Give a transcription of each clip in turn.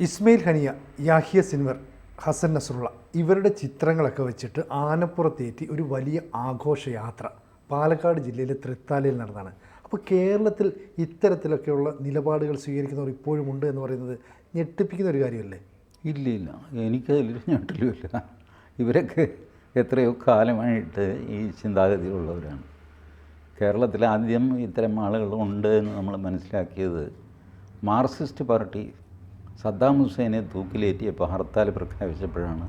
Ismail Haniyeh Yahya Sinwar Hassan Nasrallah ഇവരുടെ ചിത്രങ്ങളൊക്കെ വെച്ചിട്ട് ആനപ്പുറത്തേറ്റി ഒരു വലിയ ആഘോഷയാത്ര. പാലക്കാട് ജില്ലയിലെ തൃത്താലയിൽ നടന്നതാണ് അപ്പോൾ കേരളത്തിൽ ഇത്തരത്തിലൊക്കെയുള്ള നിലപാടുകൾ സ്വീകരിക്കുന്നവർ ഇപ്പോഴും ഉണ്ട് എന്ന് പറയുന്നത് ഞെട്ടിപ്പിക്കുന്ന ഒരു കാര്യമല്ലേ? ഇല്ല ഇല്ല. എനിക്കതിലൊരു ഞെട്ടലുമില്ല ഇവരൊക്കെ എത്രയോ കാലമായിട്ട് ഈ ചിന്താഗതിയിലുള്ളവരാണ്. കേരളത്തിൽ ആദ്യം ഇത്തരം ആളുകൾ ഉണ്ട് എന്ന് നമ്മൾ മനസ്സിലാക്കിയത് മാർക്സിസ്റ്റ് പാർട്ടി സദ്ദാം ഹുസൈനെ തൂക്കിലേറ്റിയപ്പോൾ ഹർത്താൽ പ്രഖ്യാപിച്ചപ്പോഴാണ്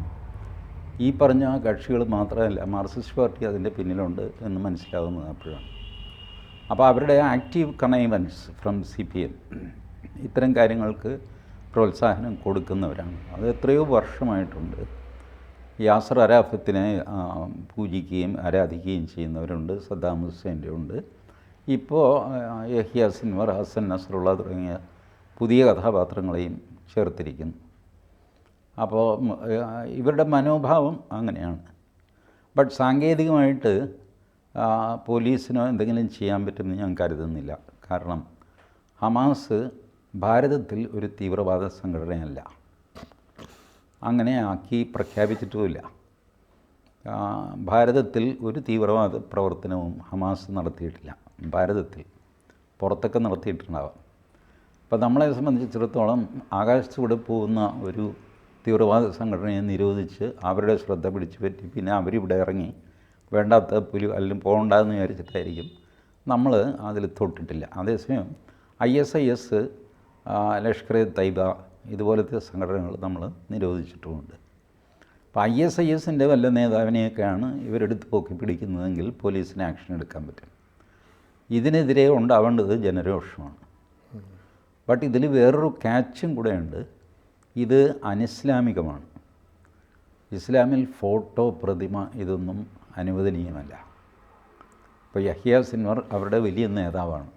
ഈ പറഞ്ഞ കക്ഷികൾ മാത്രമല്ല മാർക്സിസ്റ്റ് പാർട്ടി അതിന്റെ പിന്നിലുണ്ട് എന്ന് മനസ്സിലാവുന്നത് അപ്പോഴാണ്. അപ്പോൾ അവരുടെ active connivance from C P M ഇത്തരം കാര്യങ്ങൾക്ക് പ്രോത്സാഹനം കൊടുക്കുന്നവരാണ്. അത് എത്രയോ വർഷമായിട്ടുണ്ട്. യാസർ അരാഫത്തിനെ പൂജിക്കുകയും ആരാധിക്കുകയും ചെയ്യുന്നവരുണ്ട് സദ്ദാം ഹുസൈന്റെ ഉണ്ട്. ഇപ്പോൾ യഹിയ സിൻവർ ഹസൻ നസറുള്ള തുടങ്ങിയ പുതിയ കഥാപാത്രങ്ങളെയും ചേർത്തിരിക്കുന്നു. അപ്പോൾ ഇവരുടെ മനോഭാവം അങ്ങനെയാണ്. ബട്ട് സാങ്കേതികമായിട്ട് പോലീസിനോ എന്തെങ്കിലും ചെയ്യാൻ പറ്റുമെന്ന് ഞാൻ കരുതുന്നില്ല. കാരണം ഹമാസ് ഭാരതത്തിൽ ഒരു തീവ്രവാദ സംഘടനയല്ല. അങ്ങനെ ആക്കി പ്രഖ്യാപിച്ചിട്ടുമില്ല. ഭാരതത്തിൽ ഒരു തീവ്രവാദ പ്രവർത്തനവും ഹമാസ് നടത്തിയിട്ടില്ല. ഭാരതത്തിൽ പുറത്തൊക്കെ നടത്തിയിട്ടുണ്ടാവാം. അപ്പോൾ നമ്മളെ സംബന്ധിച്ചിടത്തോളം ആകാശത്തൂടെ പോകുന്ന ഒരു തീവ്രവാദ സംഘടനയെ നിരോധിച്ച് അവരുടെ ശ്രദ്ധ പിടിച്ചു പറ്റി പിന്നെ അവരിവിടെ ഇറങ്ങി വേണ്ടാത്ത പുലി അല്ലെങ്കിൽ പോകണ്ടെന്ന് വിചാരിച്ചിട്ടായിരിക്കും നമ്മൾ അതിൽ തൊട്ടിട്ടില്ല. അതേസമയം I S I S Lashkar Taiba ഇതുപോലത്തെ സംഘടനകൾ നമ്മൾ നിരോധിച്ചിട്ടുമുണ്ട്. അപ്പോൾ ഐ എസ് ഐ എസിന്റെ വല്ല നേതാവിനെയൊക്കെയാണ് ഇവരെടുത്ത് പോക്കി പിടിക്കുന്നതെങ്കിൽ പോലീസിന് ആക്ഷൻ എടുക്കാൻ പറ്റും. ഇതിനെതിരെ ഉണ്ടാവേണ്ടത് ജനരോഷമാണ്. ബട്ട് ഇതിൽ വേറൊരു ക്യാച്ചും കൂടെയുണ്ട്. ഇത് അനിസ്ലാമികമാണ്. ഇസ്ലാമിൽ ഫോട്ടോ പ്രതിമ ഇതൊന്നും അനുവദനീയമല്ല. ഇപ്പോൾ യഹിയ സിൻവർ അവരുടെ വലിയ നേതാവാണ്.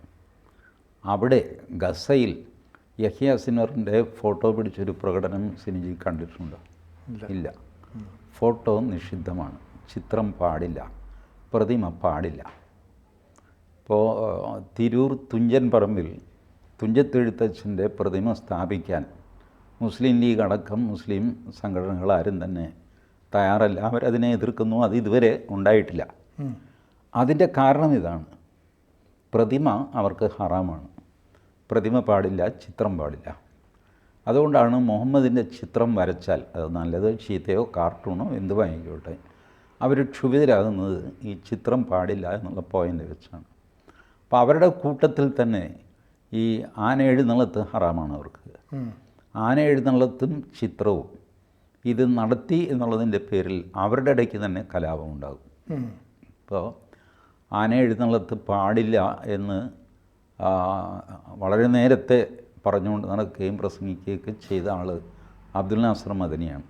അവിടെ ഗസയിൽ യഹിയ സിൻവറിന്റെ ഫോട്ടോ പിടിച്ചൊരു പ്രകടനം സിനിജി കണ്ടിട്ടുണ്ടോ. ഇല്ല. ഫോട്ടോ നിഷിദ്ധമാണ്. ചിത്രം പാടില്ല. പ്രതിമ പാടില്ല. ഇപ്പോൾ തിരൂർ തുഞ്ചൻ പറമ്പിൽ തുഞ്ചത്തെഴുത്തച്ഛന്റെ പ്രതിമ സ്ഥാപിക്കാൻ. മുസ്ലിം ലീഗ് അടക്കം മുസ്ലിം സംഘടനകൾ ആരും തന്നെ തയ്യാറല്ല. അവരതിനെ എതിർക്കുന്നു. അത് ഇതുവരെ ഉണ്ടായിട്ടില്ല. അതിന്റെ കാരണം ഇതാണ്. പ്രതിമ അവർക്ക് ഹറാമാണ്. പ്രതിമ പാടില്ല ചിത്രം പാടില്ല. അതുകൊണ്ടാണ് മുഹമ്മദിന്റെ ചിത്രം വരച്ചാൽ അത് നല്ലത് ചീത്തയോ കാർട്ടൂണോ എന്ത് വാങ്ങിക്കോട്ടെ. അവർ ക്ഷുഭിതരാകുന്നത് ഈ ചിത്രം പാടില്ല എന്നുള്ള പോയിന്റ് വെച്ചാണ്. അപ്പോൾ അവരുടെ കൂട്ടത്തിൽ തന്നെ ഈ ആന എഴുന്നള്ളത്ത് ഹറാമാണ് അവർക്ക്. ആന എഴുന്നള്ളത്തും ചിത്രവും ഇത് നടത്തി എന്നുള്ളതിന്റെ പേരിൽ അവരുടെ ഇടയ്ക്ക് തന്നെ കലാപം ഉണ്ടാകും ഇപ്പോൾ ആന എഴുന്നള്ളത്ത് പാടില്ല എന്ന് വളരെ നേരത്തെ പറഞ്ഞുകൊണ്ട് നടക്കുകയും പ്രസംഗിക്കുകയൊക്കെ ചെയ്ത ആൾ അബ്ദുൽ നാസർ മദനിയാണ്.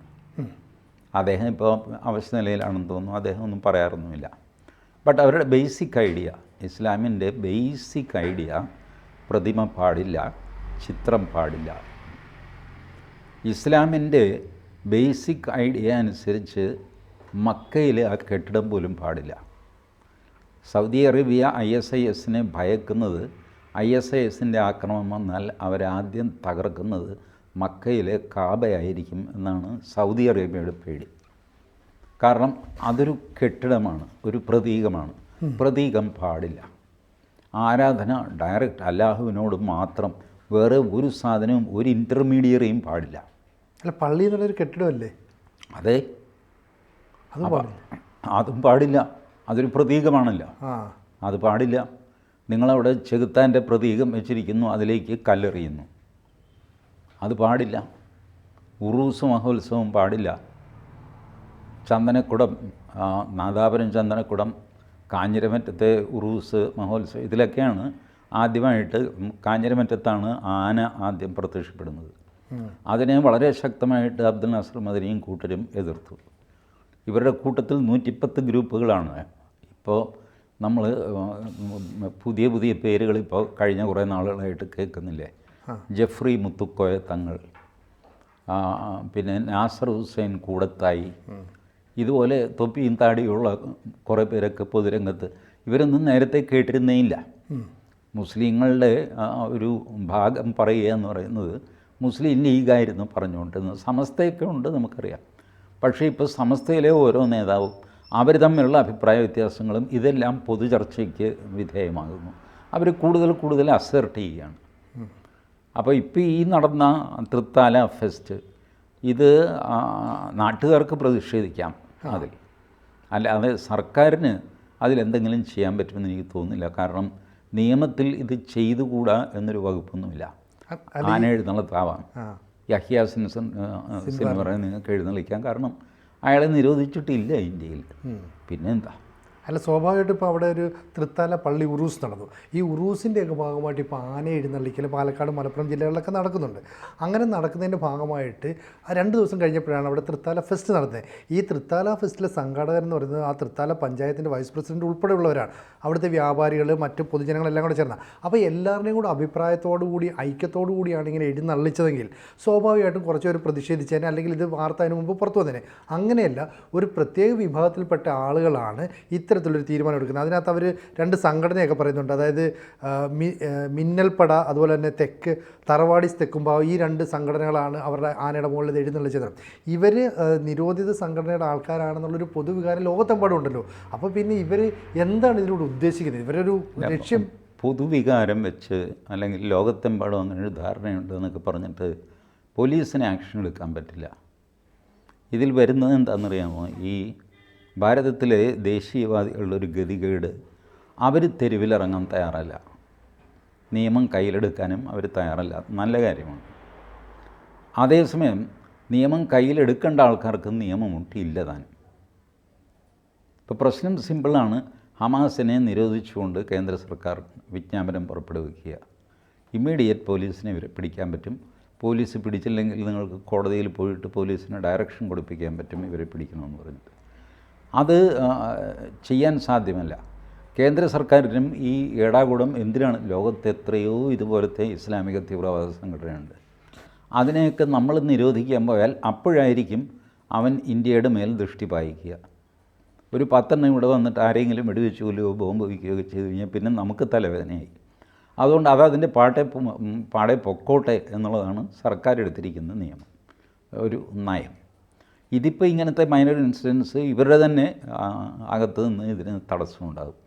അദ്ദേഹം ഇപ്പോൾ അവശ്യ നിലയിലാണെന്ന് തോന്നുന്നു. അദ്ദേഹം ഒന്നും പറയാറൊന്നുമില്ല. ബട്ട് അവരുടെ ബേസിക് ഐഡിയ ഇസ്ലാമിന്റെ ബേസിക് ഐഡിയ പ്രതിമ പാടില്ല ചിത്രം പാടില്ല. ഇസ്ലാമിന്റെ ബേസിക് ഐഡിയ അനുസരിച്ച് മക്കയിലെ ആ കെട്ടിടം പോലും പാടില്ല. Saudi Arabia I S I എസിനെ ഭയക്കുന്നത് ഐ എസ് ഐ എസിന്റെ ആക്രമണം വന്നാൽ അവരാദ്യം തകർക്കുന്നത് മക്കയിലെ കാബയായിരിക്കും എന്നാണ് സൗദി അറേബ്യയുടെ പേടി. കാരണം അതൊരു കെട്ടിടമാണ് ഒരു പ്രതീകമാണ്. പ്രതീകം പാടില്ല. ആരാധന ഡയറക്റ്റ് അല്ലാഹുവിനോട് മാത്രം. വേറെ ഒരു സാധനവും ഒരു ഇന്റർമീഡിയറിയും പാടില്ല. അല്ല പള്ളി എന്നുള്ളൊരു കെട്ടിടമല്ലേ? അതെ. അത് പാടില്ല. അതും പാടില്ല. അതൊരു പ്രതീകമാണല്ലോ. അത് പാടില്ല. നിങ്ങളവിടെ ചെകുത്താന്റെ പ്രതീകം വെച്ചിരിക്കുന്നു അതിലേക്ക് കല്ലെറിയുന്നു. അത് പാടില്ല. ഉറൂസ് മഹോത്സവം പാടില്ല. ചന്ദനക്കുടം നാദാപുരം ചന്ദനക്കുടം കാഞ്ഞിരമറ്റത്തെ ഉറൂസ് മഹോത്സവം ഇതിലൊക്കെയാണ് ആദ്യമായിട്ട് കാഞ്ഞിരമറ്റത്താണ് ആന ആദ്യം പ്രത്യക്ഷപ്പെടുന്നത്. അതിനെ വളരെ ശക്തമായിട്ട് അബ്ദുൽ നാസർ മദനിയും കൂട്ടരും എതിർത്തു. ഇവരുടെ കൂട്ടത്തിൽ നൂറ്റിപ്പത്ത് ഗ്രൂപ്പുകളാണ്. ഇപ്പോൾ നമ്മൾ പുതിയ പുതിയ പേരുകൾ ഇപ്പോൾ കഴിഞ്ഞ കുറേ നാളുകളായിട്ട് കേൾക്കുന്നില്ലേ? ജഫ്രി മുത്തുക്കോയ തങ്ങൾ പിന്നെ നാസർ ഹുസൈൻ കൂടത്തായി ഇതുപോലെ തൊപ്പിയും താടിയുള്ള കുറേ പേരൊക്കെ പൊതുരംഗത്ത് ഇവരൊന്നും നേരത്തെ കേട്ടിരുന്നേയില്ല. മുസ്ലിങ്ങളുടെ ഒരു ഭാഗം പറയുക എന്ന് പറയുന്നത് മുസ്ലിം ലീഗായിരുന്നു പറഞ്ഞുകൊണ്ടിരുന്നത്. സമസ്തയൊക്കെ ഉണ്ട് നമുക്കറിയാം. പക്ഷേ ഇപ്പോൾ സമസ്തയിലെ ഓരോ നേതാവും അവർ തമ്മിലുള്ള അഭിപ്രായ വ്യത്യാസങ്ങളും ഇതെല്ലാം പൊതുചർച്ചയ്ക്ക് വിധേയമാകുന്നു. അവർ കൂടുതൽ കൂടുതൽ അസേർട്ട് ചെയ്യുകയാണ്. അപ്പോൾ ഇപ്പോൾ ഈ നടന്ന തൃത്താല ഫെസ്റ്റ് ഇത് നാട്ടുകാർക്ക് പ്രതിഷേധിക്കാം. അതിൽ. അല്ല അത് സർക്കാരിന് അതിലെന്തെങ്കിലും ചെയ്യാൻ പറ്റുമെന്ന് എനിക്ക് തോന്നുന്നില്ല. കാരണം നിയമത്തിൽ ഇത് ചെയ്തുകൂടാ എന്നൊരു വകുപ്പൊന്നുമില്ല. ആന എഴുന്നള്ളത്താവാം യഹ്യ സിൻസൺ സിനിമറെ നിങ്ങൾക്ക് എഴുന്നള്ളിക്കാം കാരണം അയാളെ നിരോധിച്ചിട്ടില്ല ഇന്ത്യയിൽ. പിന്നെന്താ? അല്ല സ്വാഭാവികമായിട്ടും ഇപ്പോൾ അവിടെ ഒരു തൃത്താല പള്ളി ഉറൂസ് നടന്നു. ഈ ഉറൂസിന്റെയൊക്കെ ഭാഗമായിട്ട് ഇപ്പോൾ ആന എഴുന്നള്ളിക്കൽ പാലക്കാട് മലപ്പുറം ജില്ലകളിലൊക്കെ നടക്കുന്നുണ്ട്. അങ്ങനെ നടക്കുന്നതിന്റെ ഭാഗമായിട്ട് ആ രണ്ട് ദിവസം കഴിഞ്ഞപ്പോഴാണ് അവിടെ തൃത്താല ഫെസ്റ്റ് നടന്നത് ഈ തൃത്താല ഫെസ്റ്റിലെ സംഘാടകർ എന്ന് പറയുന്നത് ആ തൃത്താല പഞ്ചായത്തിന്റെ വൈസ് പ്രസിഡന്റ് ഉൾപ്പെടെയുള്ളവരാണ്. അവിടുത്തെ വ്യാപാരികൾ മറ്റ് പൊതുജനങ്ങളെല്ലാം കൂടെ ചേർന്ന. അപ്പോൾ എല്ലാവരുടെയും കൂടെ അഭിപ്രായത്തോടു കൂടി ഐക്യത്തോടു കൂടിയാണ് ഇങ്ങനെ എഴുന്നള്ളിച്ചതെങ്കിൽ സ്വാഭാവികമായിട്ടും കുറച്ചൊരു പ്രതിഷേധിച്ചതിനെ അല്ലെങ്കിൽ ഇത് വാർത്ത അതിന് മുമ്പ് പുറത്തു വന്നേനെ. അങ്ങനെയല്ല ഒരു പ്രത്യേക വിഭാഗത്തിൽപ്പെട്ട ആളുകളാണ് ഇത്തരത്തിലൊരു തീരുമാനം എടുക്കുന്നത്. അതിനകത്ത് അവർ രണ്ട് സംഘടനയൊക്കെ പറയുന്നുണ്ട്. അതായത് മിന്നൽപ്പട അതുപോലെ തന്നെ തെക്ക് തറവാടിസ് തെക്കുമ്പോൾ ഈ രണ്ട് സംഘടനകളാണ് അവരുടെ ആനയുടെ മുകളിൽ ഇത് ചിത്രം ഇവർ നിരോധിത സംഘടനയുടെ ആൾക്കാരാണെന്നുള്ളൊരു പൊതുവികാരം ലോകത്തെമ്പാടും ഉണ്ടല്ലോ. അപ്പോൾ പിന്നെ ഇവർ എന്താണ് ഇതിലൂടെ ഉദ്ദേശിക്കുന്നത്? ഇവരൊരു ലക്ഷ്യം പൊതുവികാരം വെച്ച് അല്ലെങ്കിൽ ലോകത്തെമ്പാടും അങ്ങനെ ഒരു ധാരണയുണ്ട് എന്നൊക്കെ പറഞ്ഞിട്ട് പോലീസിന് ആക്ഷൻ എടുക്കാൻ പറ്റില്ല. ഇതിൽ വരുന്നത് എന്താണെന്നറിയാമോ? ഈ ഭാരതത്തിലെ ദേശീയവാദികളുടെ ഒരു ഗതികേട് അവർ തെരുവിലിറങ്ങാൻ തയ്യാറല്ല. നിയമം കയ്യിലെടുക്കാനും അവർ തയ്യാറല്ല. നല്ല കാര്യമാണ്. അതേസമയം നിയമം കയ്യിലെടുക്കേണ്ട ആൾക്കാർക്ക് നിയമമുട്ടില്ല താനും ഇപ്പോൾ പ്രശ്നം സിമ്പിളാണ്. ഹമാസിനെ നിരോധിച്ചുകൊണ്ട് കേന്ദ്ര സർക്കാർ വിജ്ഞാപനം പുറപ്പെടുവിക്കുക. ഇമ്മീഡിയറ്റ് പോലീസിനെ പിടിക്കാൻ പറ്റും. പോലീസ് പിടിച്ചില്ലെങ്കിൽ നിങ്ങൾക്ക് കോടതിയിൽ പോയിട്ട് പോലീസിന് ഡയറക്ഷൻ കൊടുപ്പിക്കാൻ പറ്റും ഇവരെ പിടിക്കണമെന്ന് പറഞ്ഞിട്ട്. അത് ചെയ്യാൻ സാധ്യമല്ല. കേന്ദ്ര സർക്കാരിനും ഈ ഏടാകൂടം എന്തിനാണ്? ലോകത്ത് എത്രയോ ഇതുപോലത്തെ ഇസ്ലാമിക തീവ്രവാദ സംഘടനയുണ്ട് അതിനെയൊക്കെ നമ്മൾ നിരോധിക്കാൻ പോയാൽ അപ്പോഴായിരിക്കും അവൻ ഇന്ത്യയുടെ മേൽ ദൃഷ്ടി പായിക്കുക. ഒരു പത്തെണ്ണം ഇവിടെ വന്നിട്ട് ആരെങ്കിലും വെടിവെച്ച് കൊല്ലുകയോ ബോംബ് വയ്ക്കുകയോ ചെയ്ത് കഴിഞ്ഞാൽ പിന്നെ നമുക്ക് തലവേദനയായി. അതുകൊണ്ട് അത് അതിന്റെ പാട്ടെ പാടെ പൊക്കോട്ടെ എന്നുള്ളതാണ് സർക്കാർ എടുത്തിരിക്കുന്ന നിയമം. ഒരു നയം. ഇതിപ്പോൾ ഇങ്ങനത്തെ മൈനർ ഇൻസിഡൻസ് ഇവരുടെ തന്നെ അകത്ത് നിന്ന് ഇതിന് തടസ്സമുണ്ടാകും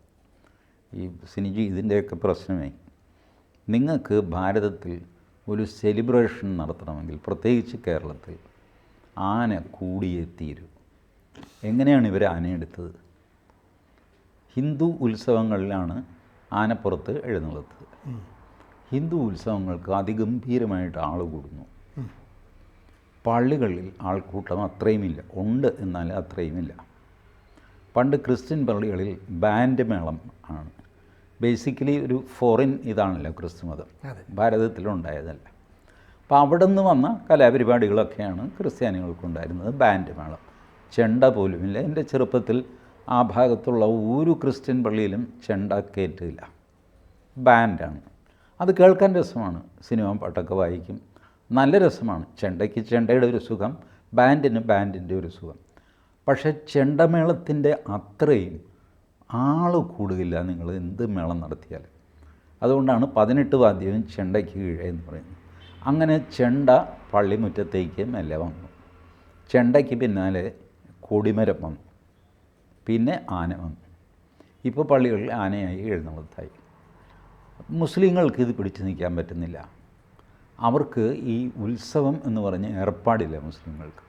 ഈ സിനിജി ഇതിന്റെയൊക്കെ പ്രശ്നമായി നിങ്ങൾക്ക് ഭാരതത്തിൽ ഒരു സെലിബ്രേഷൻ നടത്തണമെങ്കിൽ പ്രത്യേകിച്ച് കേരളത്തിൽ ആന കൂടിയേ തീരൂ. എങ്ങനെയാണ് ഇവർ ആനയെടുത്തത്? ഹിന്ദു ഉത്സവങ്ങളിലാണ് ആനപ്പുറത്ത് എഴുന്നള്ളത്ത്. ഹിന്ദു ഉത്സവങ്ങൾക്ക് അതിഗംഭീരമായിട്ട് ആൾ കൂടുന്നു. പള്ളികളിൽ ആൾക്കൂട്ടം അത്രയുമില്ല. ഉണ്ട് എന്നാൽ അത്രയുമില്ല. പണ്ട് ക്രിസ്ത്യൻ പള്ളികളിൽ ബാൻഡ് മേളം ആണ്. ബേസിക്കലി ഒരു ഫോറിൻ ഇതാണല്ലോ ക്രിസ്തു മതം. ഭാരതത്തിലുണ്ടായതല്ല. അപ്പോൾ അവിടെ നിന്ന് വന്ന കലാപരിപാടികളൊക്കെയാണ് ക്രിസ്ത്യാനികൾക്കുണ്ടായിരുന്നത് ബാൻഡ് മേളം. ചെണ്ട പോലുമില്ല. എന്റെ ചെറുപ്പത്തിൽ ആ ഭാഗത്തുള്ള ഒരു ക്രിസ്ത്യൻ പള്ളിയിലും ചെണ്ട കയറ്റില്ല. ബാൻഡാണ്. അത് കേൾക്കാൻ രസമാണ്. സിനിമ പാട്ടൊക്കെ വായിക്കും. നല്ല രസമാണ്. ചെണ്ടയ്ക്ക് ചെണ്ടയുടെ ഒരു സുഖം ബാൻഡിന് ബാൻഡിന്റെ ഒരു സുഖം. പക്ഷേ ചെണ്ടമേളത്തിന്റെ അത്രയും ആൾ കൂടുകയില്ല നിങ്ങൾ എന്ത് മേളം നടത്തിയാൽ അതുകൊണ്ടാണ് പതിനെട്ട് വാദ്യവും ചെണ്ടയ്ക്ക് കീഴേ എന്ന് പറയുന്നത്. അങ്ങനെ ചെണ്ട പള്ളിമുറ്റത്തേക്ക് മെല്ലെ വന്നു. ചെണ്ടയ്ക്ക് പിന്നാലെ കൊടിമരം വന്നു. പിന്നെ ആന വന്നു. ഇപ്പോൾ പള്ളികളിൽ ആനയായി എഴുന്നള്ളത്തായി. മുസ്ലിങ്ങൾക്ക് ഇത് പിടിച്ചു നിൽക്കാൻ പറ്റുന്നില്ല. അവർക്ക് ഈ ഉത്സവം എന്ന് പറഞ്ഞ് ഏർപ്പാടില്ല മുസ്ലിങ്ങൾക്ക്.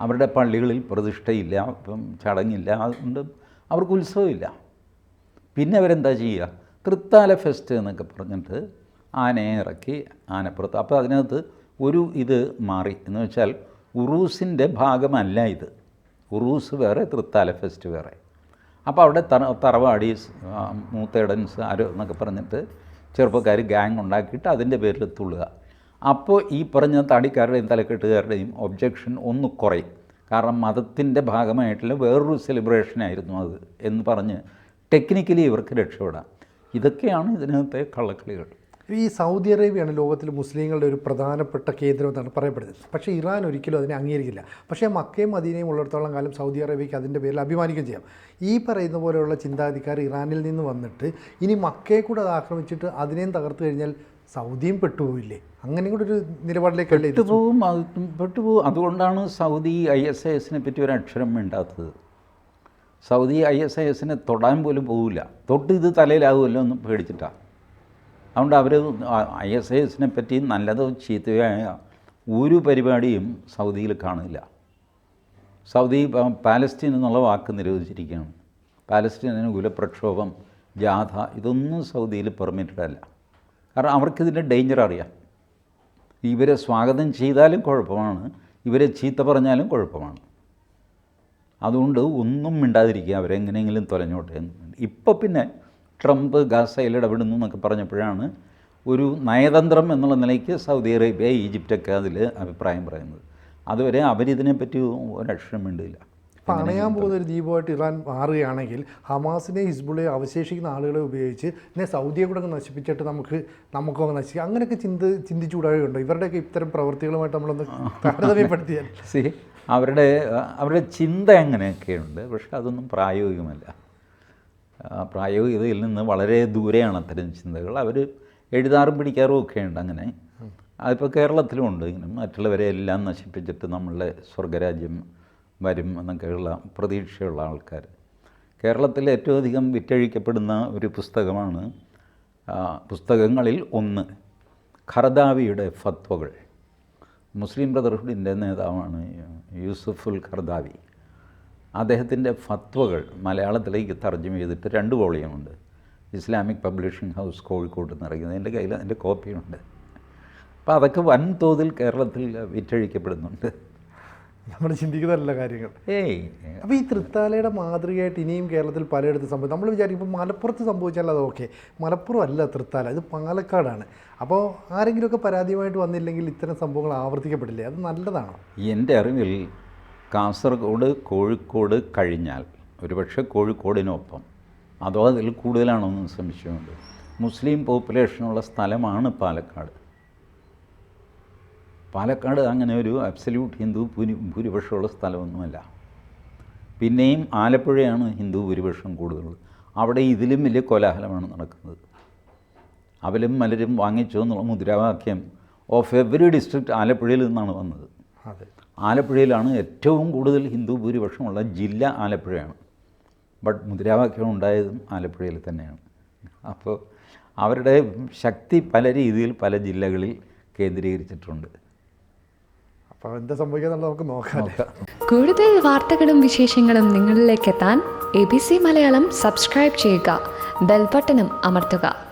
അവരുടെ പള്ളികളിൽ പ്രതിഷ്ഠയില്ല ഇപ്പം ചടങ്ങില്ല അതുകൊണ്ട് അവർക്ക് ഉത്സവമില്ല. പിന്നെ അവരെന്താ ചെയ്യുക? തൃത്താല ഫെസ്റ്റ് എന്നൊക്കെ പറഞ്ഞിട്ട് ആനയെ ഇറക്കി ആനപ്പുറത്ത്. അപ്പോൾ അതിനകത്ത് ഒരു ഇത് മാറി. എന്ന് വെച്ചാൽ ഉറൂസിന്റെ ഭാഗമല്ല ഇത്. ഉറൂസ് വേറെ തൃത്താല ഫെസ്റ്റ് വേറെ. അപ്പോൾ അവിടെ തറ തറവാടീസ് ആ, മൂത്തേടൻസ് ആരോ എന്നൊക്കെ പറഞ്ഞിട്ട് ചെറുപ്പക്കാർ ഗ്യാങ് ഉണ്ടാക്കിയിട്ട് അതിന്റെ പേരിൽ തുള്ളുക. അപ്പോൾ ഈ പറഞ്ഞ താടിക്കാരുടെയും തലക്കെട്ടുകാരുടെയും ഒബ്ജക്ഷൻ ഒന്ന് കുറയും. കാരണം മതത്തിന്റെ ഭാഗമായിട്ടുള്ള വേറൊരു സെലിബ്രേഷൻ ആയിരുന്നു അത് എന്ന് പറഞ്ഞ് ടെക്നിക്കലി ഇവർക്ക് രക്ഷപ്പെടാം. ഇതൊക്കെയാണ് ഇതിനകത്തെ കള്ളക്കളികൾ. ഈ സൗദി അറേബ്യയാണ് ലോകത്തിൽ മുസ്ലിങ്ങളുടെ ഒരു പ്രധാനപ്പെട്ട കേന്ദ്രം എന്നാണ് പറയപ്പെടുന്നത്. പക്ഷേ ഇറാൻ ഒരിക്കലും അതിനെ അംഗീകരിക്കില്ല. പക്ഷേ മക്കയും മദീനയും ഉള്ളിടത്തോളം കാലം സൗദി അറേബ്യയ്ക്ക് അതിന്റെ പേരിൽ അഭിമാനിക്കുകയും ചെയ്യാം. ഈ പറയുന്ന പോലെയുള്ള ചിന്താഗതിക്കാർ ഇറാനിൽ നിന്ന് വന്നിട്ട് ഇനി മക്കയെ കൂടെ അത് ആക്രമിച്ചിട്ട് അതിനെയും തകർത്തു കഴിഞ്ഞാൽ സൗദിയും പെട്ടുപോയില്ലേ അങ്ങനെയും കൂടെ ഒരു നിലപാടിലേക്ക് പെട്ടുപോകും പെട്ടുപോകും അതുകൊണ്ടാണ് സൗദി ഐ എസ് ഐ എസിനെ പറ്റി ഒരു അക്ഷരം വേണ്ടാത്തത്. സൗദി ഐ എസ് ഐ എസിനെ തൊടാൻ പോലും പോകില്ല തൊട്ട് ഇത് തലയിലാകുമല്ലോ എന്ന് പേടിച്ചിട്ടാണ് അതുകൊണ്ട് അവർ ഐ എസ് ഐ എസിനെ പറ്റി നല്ലതോ ചീത്തയായ ഒരു പരിപാടിയും സൗദിയിൽ കാണില്ല സൗദി പാലസ്തീൻ എന്നുള്ള വാക്ക് നിരോധിച്ചിരിക്കുകയാണ്. പാലസ്തീൻ കുലപ്രക്ഷോഭം പ്രക്ഷോഭം ജാഥ ഇതൊന്നും സൗദിയിൽ പെർമിറ്റഡ് അല്ല കാരണം അവർക്കിതിന്റെ ഡേഞ്ചർ അറിയാം. ഇവരെ സ്വാഗതം ചെയ്താലും കുഴപ്പമാണ് ഇവരെ ചീത്ത പറഞ്ഞാലും കുഴപ്പമാണ്. അതുകൊണ്ട് ഒന്നും മിണ്ടാതിരിക്കുക അവരെങ്ങനെയെങ്കിലും തൊലഞ്ഞോട്ടെ. എന്ന് ഇപ്പോൾ പിന്നെ ട്രംപ് ഗാസയിൽ ഇടപെടുന്നു എന്നൊക്കെ പറഞ്ഞപ്പോഴാണ് ഒരു നയതന്ത്രം എന്നുള്ള നിലയ്ക്ക് സൗദി അറേബ്യ ഈജിപ്റ്റൊക്കെ അതിൽ അഭിപ്രായം പറയുന്നത്. അതുവരെ അവരിതിനെപ്പറ്റി ഒരക്ഷരം വേണ്ടിയില്ല പണയാൻ അണയാൻ പോകുന്ന ഒരു ദ്വീപമായിട്ട് ഇറാൻ മാറുകയാണെങ്കിൽ ഹമാസിനെ ഹിസ്ബുളെ അവശേഷിക്കുന്ന ആളുകളെ ഉപയോഗിച്ച് ഇന്നെ സൗദിയെ കൂടെ അങ്ങ് നശിപ്പിച്ചിട്ട് നമുക്ക് നമുക്കൊക്കെ നശിക്കുക അങ്ങനെയൊക്കെ ചിന്ത ചിന്തിച്ചുകൂടാകുണ്ടോ ഇവരുടെയൊക്കെ ഇത്തരം പ്രവൃത്തികളുമായിട്ട് നമ്മളൊന്ന് താരതമ്യപ്പെടുത്തിയാൽ. സി അവരുടെ അവരുടെ ചിന്ത അങ്ങനെയൊക്കെയുണ്ട്. പക്ഷെ അതൊന്നും പ്രായോഗികമല്ല. പ്രായോഗികതയിൽ നിന്ന് വളരെ ദൂരെയാണ് അത്തരം ചിന്തകൾ. അവർ എഴുതാറും പിടിക്കാറും ഒക്കെ ഉണ്ട് അങ്ങനെ അതിപ്പോൾ കേരളത്തിലുമുണ്ട് ഇങ്ങനെ മറ്റുള്ളവരെ എല്ലാം നശിപ്പിച്ചിട്ട് നമ്മളുടെ സ്വർഗരാജ്യം വരും എന്നൊക്കെയുള്ള പ്രതീക്ഷയുള്ള ആൾക്കാർ. കേരളത്തിൽ ഏറ്റവും അധികം വിറ്റഴിക്കപ്പെടുന്ന ഒരു പുസ്തകമാണ് പുസ്തകങ്ങളിൽ ഒന്ന് ഖർദാവിയുടെ ഫത്വകൾ. മുസ്ലിം ബ്രദർഹുഡിന്റെ നേതാവാണ് യൂസുഫുൽ ഖർദാവി. അദ്ദേഹത്തിന്റെ ഫത്വകൾ മലയാളത്തിലേക്ക് തർജമ ചെയ്തിട്ട് രണ്ട് വോളിയമുണ്ട്. ഇസ്ലാമിക് പബ്ലിഷിംഗ് ഹൗസ് കോഴിക്കോട് നിന്ന് ഇറങ്ങിയത് എന്റെ കയ്യിൽ അതിന്റെ കോപ്പിയുണ്ട്. അപ്പോൾ അതൊക്കെ വൻതോതിൽ കേരളത്തിൽ വിറ്റഴിക്കപ്പെടുന്നുണ്ട്. നമ്മൾ ചിന്തിക്കുന്നതല്ല കാര്യങ്ങൾ. ഏയ്. അപ്പോൾ ഈ തൃത്താലയുടെ മാതൃകയായിട്ട് ഇനിയും കേരളത്തിൽ പലയിടത്ത് സംഭവിക്കും നമ്മൾ വിചാരിക്കും ഇപ്പോൾ മലപ്പുറത്ത് സംഭവിച്ചാൽ അത് ഓക്കെ. മലപ്പുറം അല്ല തൃത്താല ഇത് പാലക്കാടാണ്. അപ്പോൾ ആരെങ്കിലുമൊക്കെ പരാതിയുമായിട്ട് വന്നില്ലെങ്കിൽ ഇത്തരം സംഭവങ്ങൾ ആവർത്തിക്കപ്പെടില്ലേ? അത് നല്ലതാണോ? എന്റെ അറിവിൽ കാസർഗോഡ് കോഴിക്കോട് കഴിഞ്ഞാൽ ഒരുപക്ഷെ കോഴിക്കോടിനൊപ്പം. അതോ അതിൽ കൂടുതലാണോ എന്ന് സംശയമുണ്ട്. മുസ്ലിം പോപ്പുലേഷനുള്ള സ്ഥലമാണ് പാലക്കാട്. പാലക്കാട് അങ്ങനെ ഒരു അബ്സല്യൂട്ട് ഹിന്ദു ഭൂരി ഭൂരിപക്ഷമുള്ള സ്ഥലമൊന്നുമല്ല. പിന്നെയും ആലപ്പുഴയാണ് ഹിന്ദു ഭൂരിപക്ഷം കൂടുതലുള്ളത്. അവിടെ ഇതിലും വലിയ കോലാഹലമാണ് നടക്കുന്നത്. അവലും മലരും വാങ്ങിച്ചോ എന്നുള്ള മുദ്രാവാക്യം ഓഫ് എവറി ഡിസ്ട്രിക്റ്റ് ആലപ്പുഴയിൽ നിന്നാണ് വന്നത്. അതെ. ആലപ്പുഴയിലാണ് ഏറ്റവും കൂടുതൽ ഹിന്ദു ഭൂരിപക്ഷമുള്ള ജില്ല ആലപ്പുഴയാണ്. ബട്ട് മുദ്രാവാക്യം ഉണ്ടായതും ആലപ്പുഴയിൽ തന്നെയാണ്. അപ്പോൾ അവരുടെ ശക്തി പല രീതിയിൽ പല ജില്ലകളിൽ കേന്ദ്രീകരിച്ചിട്ടുണ്ട്. അപ്പോൾ എന്താ സംഭവിക്കുക നമുക്ക് നോക്കാം കൂടുതൽ വാർത്തകളും വിശേഷങ്ങളും നിങ്ങളിലേക്ക് എത്താൻ A B C Malayalam subscribe ചെയ്യുക ബെൽബട്ടനും അമർത്തുക.